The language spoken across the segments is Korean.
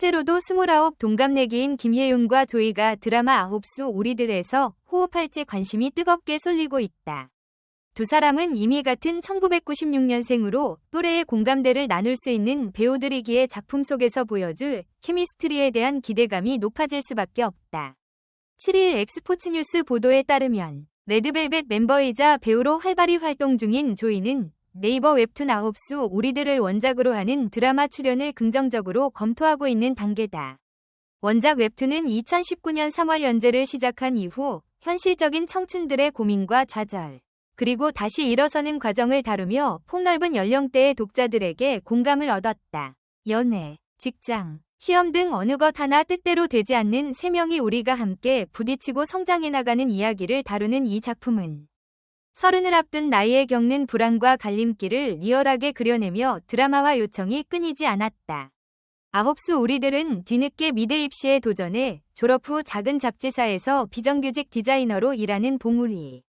실제로도 29 동갑내기인 김예윤과 조이가 드라마 아홉수 우리들에서 호흡할지 관심이 뜨겁게 쏠리고 있다. 두 사람은 이미 같은 1996년생으로 또래의 공감대를 나눌 수 있는 배우들이기에 작품 속에서 보여줄 케미스트리에 대한 기대감이 높아질 수밖에 없다. 7일 엑스포츠뉴스 보도에 따르면 레드벨벳 멤버이자 배우로 활발히 활동 중인 조이는 네이버 웹툰 아홉수 우리들을 원작으로 하는 드라마 출연을 긍정적으로 검토하고 있는 단계다. 원작 웹툰은 2019년 3월 연재를 시작한 이후 현실적인 청춘들의 고민과 좌절, 그리고 다시 일어서는 과정을 다루며 폭넓은 연령대의 독자들에게 공감을 얻었다. 연애, 직장, 시험 등 어느 것 하나 뜻대로 되지 않는 세 명이 우리가 함께 부딪히고 성장해 나가는 이야기를 다루는 이 작품은 서른을 앞둔 나이에 겪는 불안과 갈림길을 리얼하게 그려내며 드라마화 요청이 끊이지 않았다. 아홉수 우리들은 뒤늦게 미대 입시에 도전해 졸업 후 작은 잡지사에서 비정규직 디자이너로 일하는 봉우리.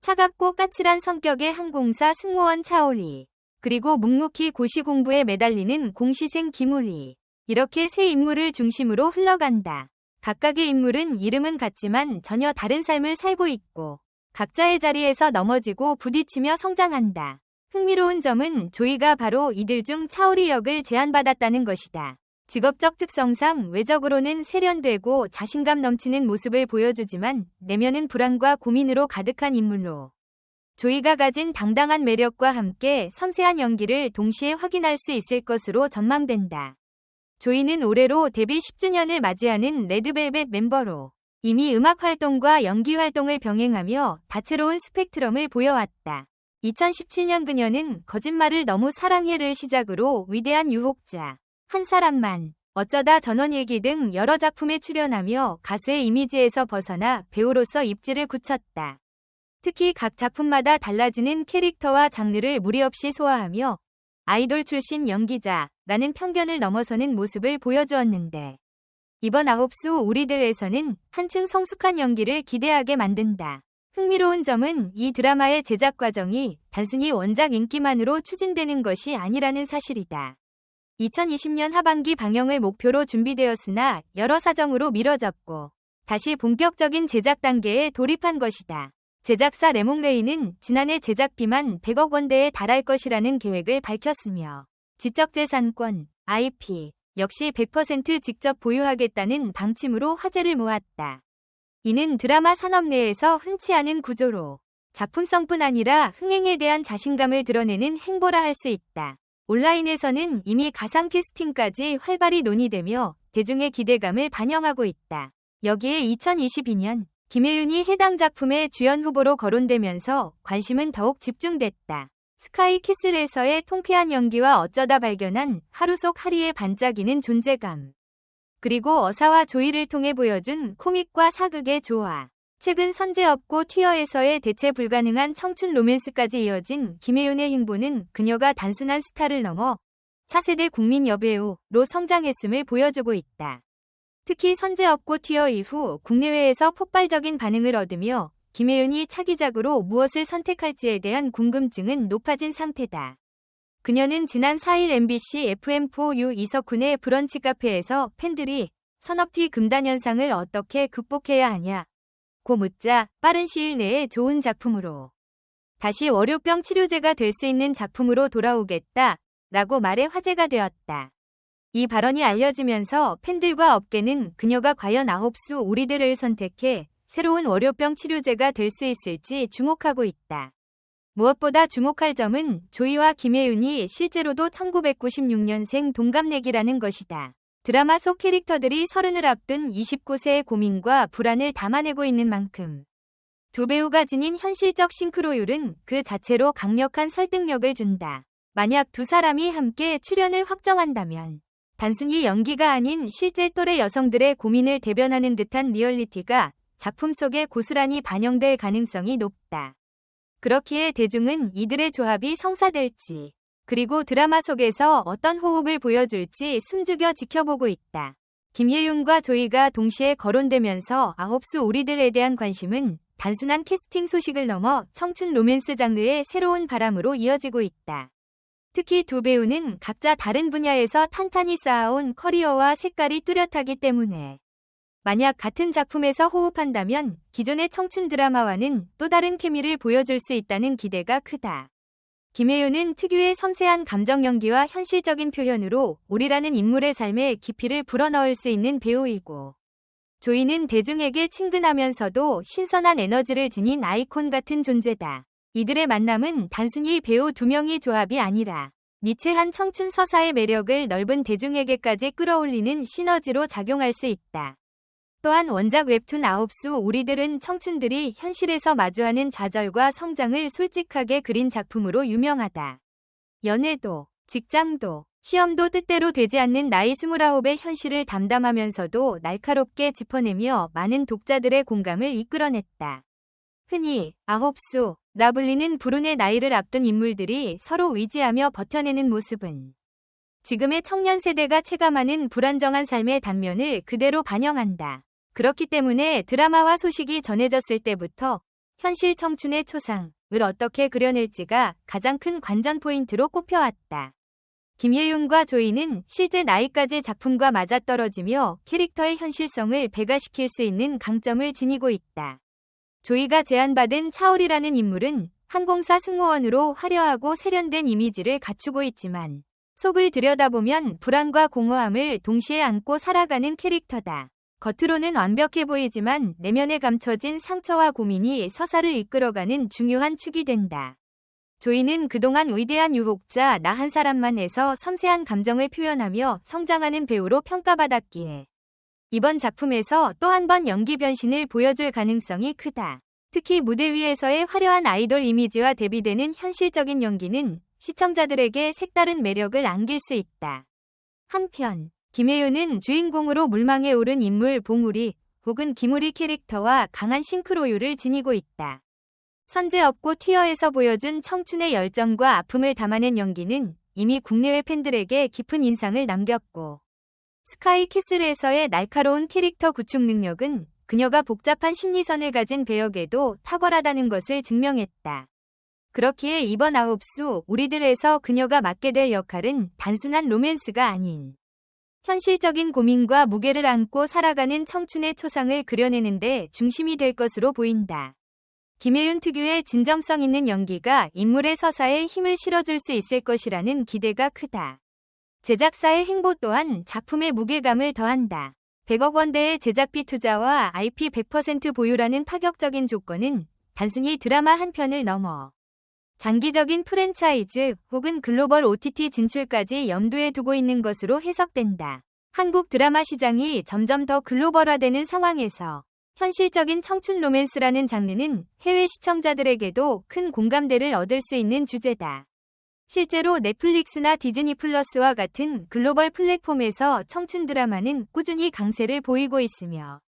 차갑고 까칠한 성격의 항공사 승무원 차오리. 그리고 묵묵히 고시 공부에 매달리는 공시생 김우리. 이렇게 세 인물을 중심으로 흘러간다. 각각의 인물은 이름은 같지만 전혀 다른 삶을 살고 있고 각자의 자리에서 넘어지고 부딪히며 성장한다. 흥미로운 점은 조이가 바로 이들 중 차오리 역을 제안받았다는 것이다. 직업적 특성상 외적으로는 세련되고 자신감 넘치는 모습을 보여주지만 내면은 불안과 고민으로 가득한 인물로 조이가 가진 당당한 매력과 함께 섬세한 연기를 동시에 확인할 수 있을 것으로 전망된다. 조이는 올해로 데뷔 10주년을 맞이하는 레드벨벳 멤버로 이미 음악 활동과 연기 활동을 병행하며 다채로운 스펙트럼을 보여왔다. 2017년 그녀는 거짓말을 너무 사랑해를 시작으로 위대한 유혹자, 한 사람만, 어쩌다 전원일기 등 여러 작품에 출연하며 가수의 이미지에서 벗어나 배우로서 입지를 굳혔다. 특히 각 작품마다 달라지는 캐릭터와 장르를 무리 없이 소화하며 아이돌 출신 연기자라는 편견을 넘어서는 모습을 보여주었는데 이번 아홉수 우리들에서는 한층 성숙한 연기를 기대하게 만든다. 흥미로운 점은 이 드라마의 제작 과정이 단순히 원작 인기만으로 추진되는 것이 아니라는 사실이다. 2020년 하반기 방영을 목표로 준비되었으나 여러 사정으로 미뤄졌고 다시 본격적인 제작 단계에 돌입한 것이다. 제작사 레몽레이는 지난해 제작비만 100억 원대에 달할 것이라는 계획을 밝혔으며 지적재산권, IP, 역시 100% 직접 보유하겠다는 방침으로 화제를 모았다. 이는 드라마 산업 내에서 흔치 않은 구조로 작품성뿐 아니라 흥행에 대한 자신감을 드러내는 행보라 할 수 있다. 온라인에서는 이미 가상 캐스팅까지 활발히 논의되며 대중의 기대감을 반영하고 있다. 여기에 2022년 김혜윤이 해당 작품의 주연 후보로 거론되면서 관심은 더욱 집중됐다. 스카이 키슬에서의 통쾌한 연기와 어쩌다 발견한 하루 속 하리의 반짝이는 존재감. 그리고 어사와 조이를 통해 보여준 코믹과 사극의 조화. 최근 선제업고 튀어에서의 대체 불가능한 청춘 로맨스까지 이어진 김혜윤의 행보는 그녀가 단순한 스타를 넘어 차세대 국민 여배우로 성장했음을 보여주고 있다. 특히 선제업고 튀어 이후 국내외에서 폭발적인 반응을 얻으며 김혜윤이 차기작으로 무엇을 선택할지에 대한 궁금증은 높아진 상태다. 그녀는 지난 4일 MBC FM4U 이석훈의 브런치 카페에서 팬들이 선업티 금단 현상을 어떻게 극복해야 하냐 고 묻자 빠른 시일 내에 좋은 작품으로 다시 월요병 치료제가 될 수 있는 작품으로 돌아오겠다 라고 말해 화제가 되었다. 이 발언이 알려지면서 팬들과 업계는 그녀가 과연 아홉수 우리들을 선택해 새로운 월요병 치료제가 될 수 있을지 주목하고 있다. 무엇보다 주목할 점은 조이와 김혜윤이 실제로도 1996년생 동갑내기라는 것이다. 드라마 속 캐릭터들이 서른을 앞둔 29세의 고민과 불안을 담아내고 있는 만큼 두 배우가 지닌 현실적 싱크로율은 그 자체로 강력한 설득력을 준다. 만약 두 사람이 함께 출연을 확정한다면 단순히 연기가 아닌 실제 또래 여성들의 고민을 대변하는 듯한 리얼리티가 작품 속에 고스란히 반영될 가능성이 높다. 그렇기에 대중은 이들의 조합이 성사될지, 그리고 드라마 속에서 어떤 호흡을 보여줄지 숨죽여 지켜보고 있다. 김예윤과 조이가 동시에 거론되면서 아홉수 우리들에 대한 관심은 단순한 캐스팅 소식을 넘어 청춘 로맨스 장르의 새로운 바람으로 이어지고 있다. 특히 두 배우는 각자 다른 분야에서 탄탄히 쌓아온 커리어와 색깔이 뚜렷하기 때문에 만약 같은 작품에서 호흡한다면 기존의 청춘 드라마와는 또 다른 케미를 보여줄 수 있다는 기대가 크다. 김혜윤은 특유의 섬세한 감정 연기와 현실적인 표현으로 우리라는 인물의 삶에 깊이를 불어넣을 수 있는 배우이고 조이는 대중에게 친근하면서도 신선한 에너지를 지닌 아이콘 같은 존재다. 이들의 만남은 단순히 배우 두 명의 조합이 아니라 니체한 청춘 서사의 매력을 넓은 대중에게까지 끌어올리는 시너지로 작용할 수 있다. 또한 원작 웹툰 아홉수 우리들은 청춘들이 현실에서 마주하는 좌절과 성장을 솔직하게 그린 작품으로 유명하다. 연애도, 직장도, 시험도 뜻대로 되지 않는 나이 스물아홉의 현실을 담담하면서도 날카롭게 짚어내며 많은 독자들의 공감을 이끌어냈다. 흔히 아홉수, 라블리는 불운의 나이를 앞둔 인물들이 서로 의지하며 버텨내는 모습은 지금의 청년 세대가 체감하는 불안정한 삶의 단면을 그대로 반영한다. 그렇기 때문에 드라마와 소식이 전해졌을 때부터 현실 청춘의 초상을 어떻게 그려낼지가 가장 큰 관전 포인트로 꼽혀왔다. 김예윤과 조이는 실제 나이까지 작품과 맞아떨어지며 캐릭터의 현실성을 배가시킬 수 있는 강점을 지니고 있다. 조이가 제안받은 차올이라는 인물은 항공사 승무원으로 화려하고 세련된 이미지를 갖추고 있지만 속을 들여다보면 불안과 공허함을 동시에 안고 살아가는 캐릭터다. 겉으로는 완벽해 보이지만 내면에 감춰진 상처와 고민이 서사를 이끌어가는 중요한 축이 된다. 조이는 그동안 위대한 유혹자 나 한 사람만에서 섬세한 감정을 표현하며 성장하는 배우로 평가받았기에 이번 작품에서 또 한 번 연기 변신을 보여줄 가능성이 크다. 특히 무대 위에서의 화려한 아이돌 이미지와 대비되는 현실적인 연기는 시청자들에게 색다른 매력을 안길 수 있다. 한편 김혜윤은 주인공으로 물망에 오른 인물 봉우리 혹은 김우리 캐릭터와 강한 싱크로율을 지니고 있다. 선제 없고 튀어에서 보여준 청춘의 열정과 아픔을 담아낸 연기는 이미 국내외 팬들에게 깊은 인상을 남겼고 스카이 키슬에서의 날카로운 캐릭터 구축 능력은 그녀가 복잡한 심리선을 가진 배역에도 탁월하다는 것을 증명했다. 그렇기에 이번 아홉수 우리들에서 그녀가 맡게 될 역할은 단순한 로맨스가 아닌 현실적인 고민과 무게를 안고 살아가는 청춘의 초상을 그려내는데 중심이 될 것으로 보인다. 김혜윤 특유의 진정성 있는 연기가 인물의 서사에 힘을 실어줄 수 있을 것이라는 기대가 크다. 제작사의 행보 또한 작품의 무게감을 더한다. 100억 원대의 제작비 투자와 IP 100% 보유라는 파격적인 조건은 단순히 드라마 한 편을 넘어 장기적인 프랜차이즈 혹은 글로벌 OTT 진출까지 염두에 두고 있는 것으로 해석된다. 한국 드라마 시장이 점점 더 글로벌화되는 상황에서 현실적인 청춘 로맨스라는 장르는 해외 시청자들에게도 큰 공감대를 얻을 수 있는 주제다. 실제로 넷플릭스나 디즈니 플러스와 같은 글로벌 플랫폼에서 청춘 드라마는 꾸준히 강세를 보이고 있으며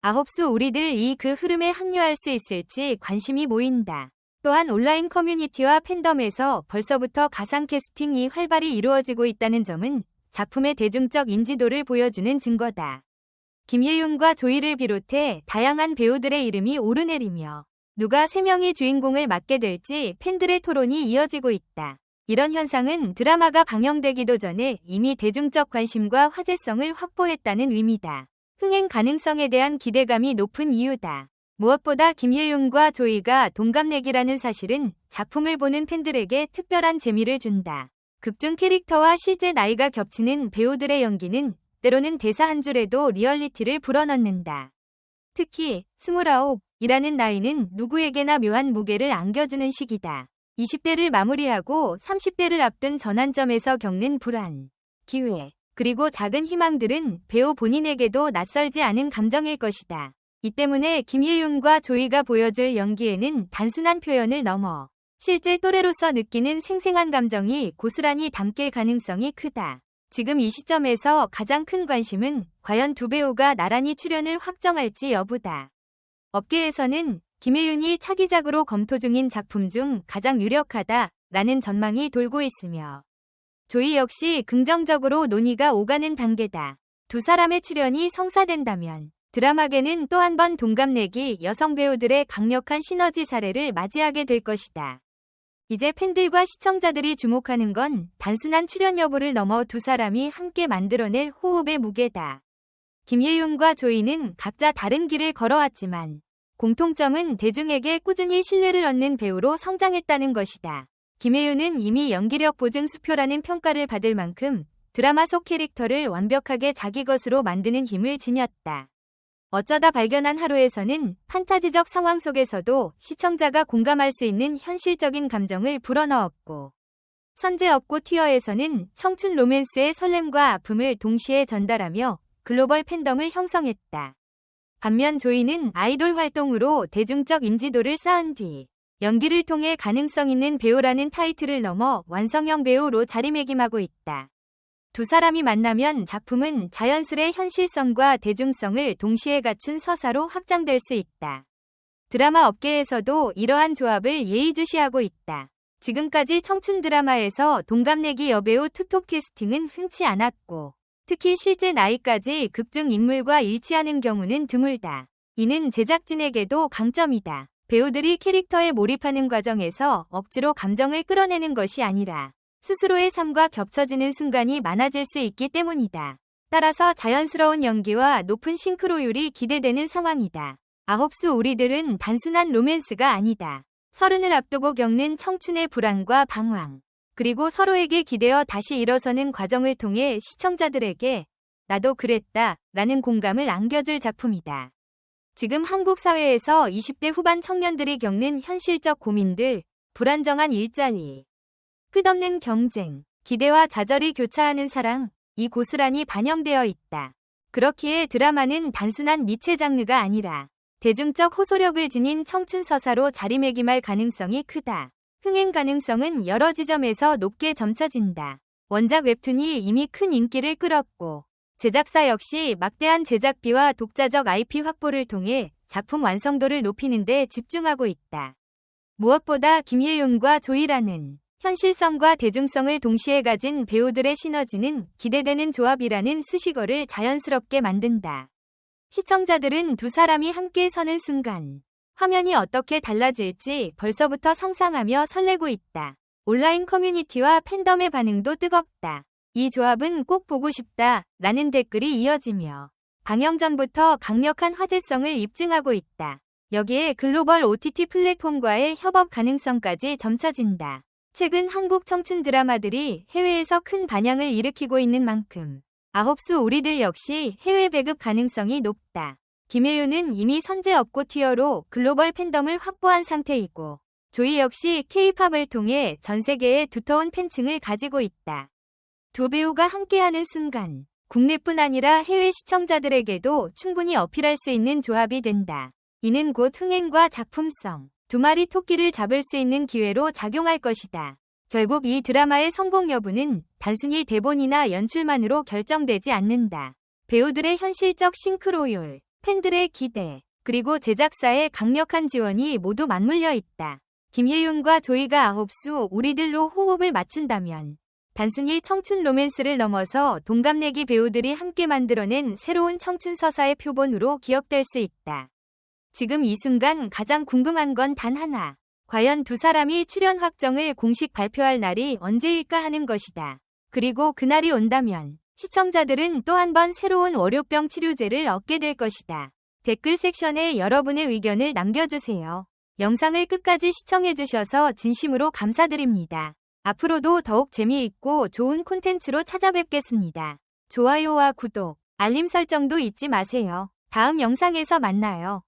아홉수 우리들 이 그 흐름에 합류할 수 있을지 관심이 모인다. 또한 온라인 커뮤니티와 팬덤에서 벌써부터 가상 캐스팅이 활발히 이루어지고 있다는 점은 작품의 대중적 인지도를 보여주는 증거다. 김예윤과 조이를 비롯해 다양한 배우들의 이름이 오르내리며 누가 3명의 주인공을 맡게 될지 팬들의 토론이 이어지고 있다. 이런 현상은 드라마가 방영되기도 전에 이미 대중적 관심과 화제성을 확보했다는 의미다. 흥행 가능성에 대한 기대감이 높은 이유다. 무엇보다 김혜윤과 조이가 동갑내기라는 사실은 작품을 보는 팬들에게 특별한 재미를 준다. 극중 캐릭터와 실제 나이가 겹치는 배우들의 연기는 때로는 대사 한 줄에도 리얼리티를 불어넣는다. 특히 29이라는 나이는 누구에게나 묘한 무게를 안겨주는 시기다. 20대를 마무리하고 30대를 앞둔 전환점에서 겪는 불안, 기회, 그리고 작은 희망들은 배우 본인에게도 낯설지 않은 감정일 것이다. 이 때문에 김예윤과 조이가 보여줄 연기에는 단순한 표현을 넘어 실제 또래로서 느끼는 생생한 감정이 고스란히 담길 가능성이 크다. 지금 이 시점에서 가장 큰 관심은 과연 두 배우가 나란히 출연을 확정할지 여부다. 업계에서는 김혜윤이 차기작으로 검토 중인 작품 중 가장 유력하다라는 전망이 돌고 있으며 조이 역시 긍정적으로 논의가 오가는 단계다. 두 사람의 출연이 성사된다면 드라마계는 또 한 번 동갑내기 여성 배우들의 강력한 시너지 사례를 맞이하게 될 것이다. 이제 팬들과 시청자들이 주목하는 건 단순한 출연 여부를 넘어 두 사람이 함께 만들어낼 호흡의 무게다. 김예윤과 조이는 각자 다른 길을 걸어왔지만 공통점은 대중에게 꾸준히 신뢰를 얻는 배우로 성장했다는 것이다. 김혜윤은 이미 연기력 보증 수표라는 평가를 받을 만큼 드라마 속 캐릭터를 완벽하게 자기 것으로 만드는 힘을 지녔다. 어쩌다 발견한 하루에서는 판타지적 상황 속에서도 시청자가 공감할 수 있는 현실적인 감정을 불어넣었고 선제 업고 튀어에서는 청춘 로맨스의 설렘과 아픔을 동시에 전달하며 글로벌 팬덤을 형성했다. 반면 조이는 아이돌 활동으로 대중적 인지도를 쌓은 뒤 연기를 통해 가능성 있는 배우라는 타이틀을 넘어 완성형 배우로 자리매김하고 있다. 두 사람이 만나면 작품은 자연스레 현실성과 대중성을 동시에 갖춘 서사로 확장될 수 있다. 드라마 업계에서도 이러한 조합을 예의주시하고 있다. 지금까지 청춘 드라마에서 동갑내기 여배우 투톱 캐스팅은 흔치 않았고 특히 실제 나이까지 극중 인물과 일치하는 경우는 드물다. 이는 제작진에게도 강점이다. 배우들이 캐릭터에 몰입하는 과정에서 억지로 감정을 끌어내는 것이 아니라 스스로의 삶과 겹쳐지는 순간이 많아질 수 있기 때문이다. 따라서 자연스러운 연기와 높은 싱크로율이 기대되는 상황이다. 아홉수 우리들은 단순한 로맨스가 아니다. 서른을 앞두고 겪는 청춘의 불안과 방황, 그리고 서로에게 기대어 다시 일어서는 과정을 통해 시청자들에게 나도 그랬다 라는 공감을 안겨줄 작품이다. 지금 한국 사회에서 20대 후반 청년들이 겪는 현실적 고민들, 불안정한 일자리, 끝없는 경쟁, 기대와 좌절이 교차하는 사랑, 이 고스란히 반영되어 있다. 그렇기에 드라마는 단순한 니체 장르가 아니라 대중적 호소력을 지닌 청춘 서사로 자리매김할 가능성이 크다. 흥행 가능성은 여러 지점에서 높게 점쳐진다. 원작 웹툰이 이미 큰 인기를 끌었고 제작사 역시 막대한 제작비와 독자적 IP 확보를 통해 작품 완성도를 높이는 데 집중하고 있다. 무엇보다 김예윤과 조이라는 현실성과 대중성을 동시에 가진 배우들의 시너지는 기대되는 조합이라는 수식어를 자연스럽게 만든다. 시청자들은 두 사람이 함께 서는 순간 화면이 어떻게 달라질지 벌써부터 상상하며 설레고 있다. 온라인 커뮤니티와 팬덤의 반응도 뜨겁다. 이 조합은 꼭 보고 싶다 라는 댓글이 이어지며 방영 전부터 강력한 화제성을 입증하고 있다. 여기에 글로벌 OTT 플랫폼과의 협업 가능성까지 점쳐진다. 최근 한국 청춘 드라마들이 해외에서 큰 반향을 일으키고 있는 만큼 아홉수 우리들 역시 해외 배급 가능성이 높다. 김혜윤은 이미 선제 업고 튀어로 글로벌 팬덤을 확보한 상태이고 조이 역시 K-팝을 통해 전 세계에 두터운 팬층을 가지고 있다. 두 배우가 함께하는 순간 국내뿐 아니라 해외 시청자들에게도 충분히 어필할 수 있는 조합이 된다. 이는 곧 흥행과 작품성, 두 마리 토끼를 잡을 수 있는 기회로 작용할 것이다. 결국 이 드라마의 성공 여부는 단순히 대본이나 연출만으로 결정되지 않는다. 배우들의 현실적 싱크로율, 팬들의 기대, 그리고 제작사의 강력한 지원이 모두 맞물려 있다. 김예윤과 조이가 아홉수 우리들로 호흡을 맞춘다면 단순히 청춘 로맨스를 넘어서 동갑내기 배우들이 함께 만들어낸 새로운 청춘 서사의 표본으로 기억될 수 있다. 지금 이 순간 가장 궁금한 건 단 하나. 과연 두 사람이 출연 확정을 공식 발표할 날이 언제일까 하는 것이다. 그리고 그날이 온다면 시청자들은 또 한 번 새로운 월요병 치료제를 얻게 될 것이다. 댓글 섹션에 여러분의 의견을 남겨주세요. 영상을 끝까지 시청해주셔서 진심으로 감사드립니다. 앞으로도 더욱 재미있고 좋은 콘텐츠로 찾아뵙겠습니다. 좋아요와 구독, 알림 설정도 잊지 마세요. 다음 영상에서 만나요.